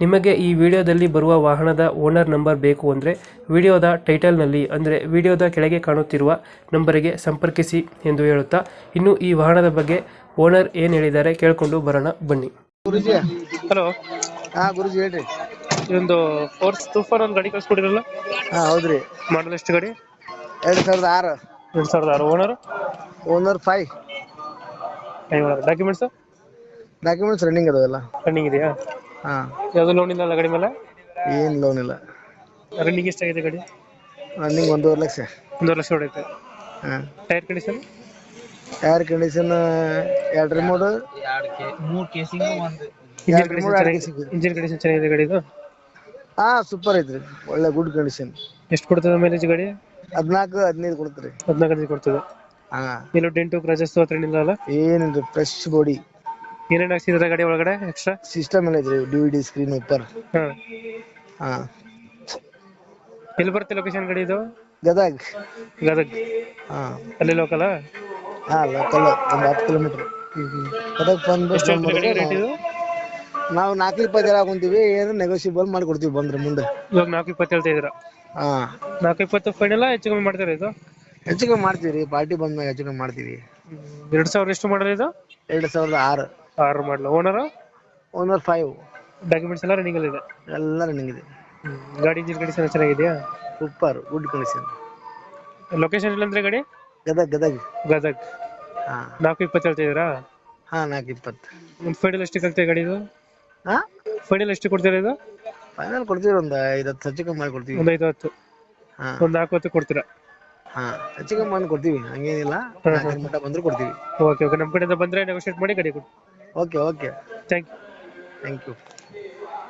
ನಿಮಗೆ ಈ ವಿಡಿಯೋದಲ್ಲಿ ಬರುವ ವಾಹನದ ಓನರ್ ನಂಬರ್ ಬೇಕು ಅಂದರೆ ವಿಡಿಯೋದ ಟೈಟಲ್ನಲ್ಲಿ ಅಂದರೆ ವಿಡಿಯೋದ ಕೆಳಗೆ ಕಾಣುತ್ತಿರುವ ನಂಬರಿಗೆ ಸಂಪರ್ಕಿಸಿ ಎಂದು ಹೇಳುತ್ತಾ ಇನ್ನು ಈ ವಾಹನದ ಬಗ್ಗೆ ಓನರ್ ಏನು ಹೇಳಿದ್ದಾರೆ ಕೇಳಿಕೊಂಡು ಬರೋಣ ಬನ್ನಿ. ಗುರುಜಿ. ಹಲೋ. ಹಾ ಗುರುಜಿ ಹೇಳ್ರಿ. ಇದೊಂದು ಫೋರ್ಸ್ ತೂಫಾನ್ ಒಂದು ಗಾಡಿ ಕಳಿಸ್ಕೊಡಿರಲ್ಲ? ಹಾ ಹೌದ್ರಿ. ಮಾಡಲ್ ಎಷ್ಟು ಗಾಡಿ? ಎರಡ್ ಸಾವಿರದ ಆರು. ಎರಡು ಸಾವಿರದ ಆರು. Owner? Owner five. Documents documents running ಅದಾವೆಲ್ಲ. Running ಇದೆಯಾ? ಹಾ. ಯಾವುದು ಲೋನ್ ಇಲ್ಲ ಗಾಡಿ ಮೇಲೆ? ಏನ್ ಲೋನ್ ಇಲ್ಲ. ರನ್ನಿಂಗ್ ಎಷ್ಟಾಗಿದೆ ಗಾಡಿ? ರನ್ನಿಂಗ್ ಒಂದೂವರೆ ಲಕ್ಷ. ಒಂದೂವರೆ ಲಕ್ಷ ಹೊಡೆಯುತ್ತೆ ಹಾ. ಟೈರ್ ಕಂಡೀಷನ್ ಟೈರ್ ಕಂಡೀಷನ್ ಎರಡು ರಿಮೋಟ್ ಇಂಜಿನ್ ಎರಡು ಕಂಡೀಷನ್ ಮೂರು ಚೆನ್ನಾಗಿ ಸಿಗುತ್ತೆ. ಇಂಜಿನ್ ಕಂಡೀಷನ್ ಚೆನ್ನಾಗಿದೆ ಗಾಡಿದು ಹಾ ಸೂಪರ್ ಐತ್ರಿ. ಒಳ್ಳೆ ಗುಡ್ ಕಂಡೀಷನ್ ಎಷ್ಟು ಕೊಡ್ತದೆ ಮೈಲೇಜ್ ಗಾಡಿ? ಹದಿನಾಲ್ಕು ಹದಿನೈದು ಕೊಡ್ತೀರಿ ಹದಿನಾಲ್ಕು ಕೊಡ್ತದೆ. ಹಾ. ಎಲ್ಲೂ ಡೆಂಟು ಕ್ರಾಚಸ್ ಹತ್ರ ಏನಿಲ್ಲ ಅಲ್ಲ? ಏನಿಲ್ರಿ ಫ್ರೆಶ್ ಬಾಡಿ ಏನೇನು ಹಾಕ್ಸಿದ್ರ ಗಾಡಿ ಒಳಗಡೆ ಎಕ್ಸ್ಟ್ರಾ ಸಿಸ್ಟಮ್ ಎಲ್ಲ ಇದ್ರಿ ಡಿ ಡಿ ಸ್ಕ್ರೀನ್ ಉಪ್ಪರ್ ಹಾ. ಹಾ. ಎಲ್ಲಿ ಬರುತ್ತೆ ಲೊಕೇಶನ್ ಗಾಡಿ ಇದು? ಗದಗ್. ಗದಗ್. ಹಾ. ಅಲ್ಲಿ ಲೋಕಲ್ ಹಾ ಲೋಕಲ್ ಒಂದು ಹತ್ತು ಕಿಲೋಮೀಟರ್ ಗದಗ್ ಬಂದು ಎಷ್ಟು ಹೇಳ್ತೀರಿ ಗಾಡಿ ರೇಟ್ ಇದು? ನಾವು ನಾಲ್ಕು ಇಪ್ಪತ್ತು ಜನ ಹಾಕೊಂತೀವಿ ಏನು ನೆಗೋಷಿಯಬಲ್ ಮಾಡಿ ಕೊಡ್ತೀವಿ ಬಂದ್ರೆ ಮುಂದೆ. ಇವಾಗ ನಾಲ್ಕು ಇಪ್ಪತ್ತು ಹೇಳ್ತಾ ಇದ್ದೀರಾ? ಹಾ. ನಾಲ್ಕು ಇಪ್ಪತ್ತು ಫೈನಲ್ ಹೆಚ್ಚು ಕಮ್ಮಿ ಮಾಡ್ತೀರಾ ಇದು? ಹೆಚ್ಚು ಕಮ್ಮಿ ಮಾಡ್ತೀವಿ ರೀ ಪಾರ್ಟಿ ಬಂದ್ಮೇಲೆ ಹೆಚ್ಚು ಕಮ್ಮಿ ಮಾಡ್ತೀವಿ. ಎರಡು ಸಾವಿರ ಎಷ್ಟು ಮಾಡಲ್ ಇದು? ಎರಡು ಸಾವಿರದ ಆರು. ಆರು ಮಾಡ್ಲಾ ಓನರ್ ಓನರ್ ಫೈವ್ ಡಾಕ್ಯುಮೆಂಟ್ಸ್ ಎಲ್ಲ ರನ್ನಿಂಗ್ ಅಲ್ಲಿ ಇದೆ ಎಲ್ಲ ರನ್ನಿಂಗ್ ಇದೆ. ಗಾಡಿ ಇಂಜಿನ್ ಕಂಡೀಷನ್ ಚೆನ್ನಾಗಿದೆಯಾ? ಸೂಪರ್ ಗುಡ್ ಕಂಡೀಷನ್ ಲೊಕೇಶನ್ ಇಲ್ಲಂದ್ರೆ ಗಾಡಿ? ಗದಗ್ ಗದಗ್. ಗದಗ್. ಹಾ. ನಾಲ್ಕು ಇಪ್ಪತ್ತು ಹೇಳ್ತಾ ಇದ್ದೀರಾ? ಹಾ ನಾಲ್ಕು ಇಪ್ಪತ್ತು. ಒಂದು ಫೈನಲ್ ಎಷ್ಟು ಆಗ್ತದೆ ಗಾಡಿ ಇದು? ಹಾ? ಫೈನಲ್ ಎಷ್ಟು ಕೊಡ್ತೀರಾ ಇದು? ಫೈನಲ್ ಕೊಡ್ತೀವಿ ಒಂದು ಐದು ಹತ್ತು ಹೆಚ್ಚು ಕಮ್ಮಿ ಮಾಡಿ ಕೊಡ್ತೀವಿ. ಒಂದು ಐದು ಹತ್ತು. ಹಾ. ಒಂದು ನಾಲ್ಕು ಹತ್ತು ಕೊಡ್ತೀರಾ? ಹಾ ಹೆಚ್ಚು ಕಮ್ಮಿ ಮಾಡಿ ಕೊಡ್ತೀವಿ ಹಂಗೇನಿಲ್ಲ. ನಾಲ್ಕು ಮಟ್ಟ ಬಂದ್ರೆ ಕೊಡ್ತೀವಿ. Okay okay. ನಮ್ಮ ಕಡೆಯಿಂದ ಬಂದರೆ ನೆಗೋಷಿಯೇಟ್ ಮಾಡಿ ಗಾಡಿ ಕೊಡಿ okay okay thank you thank you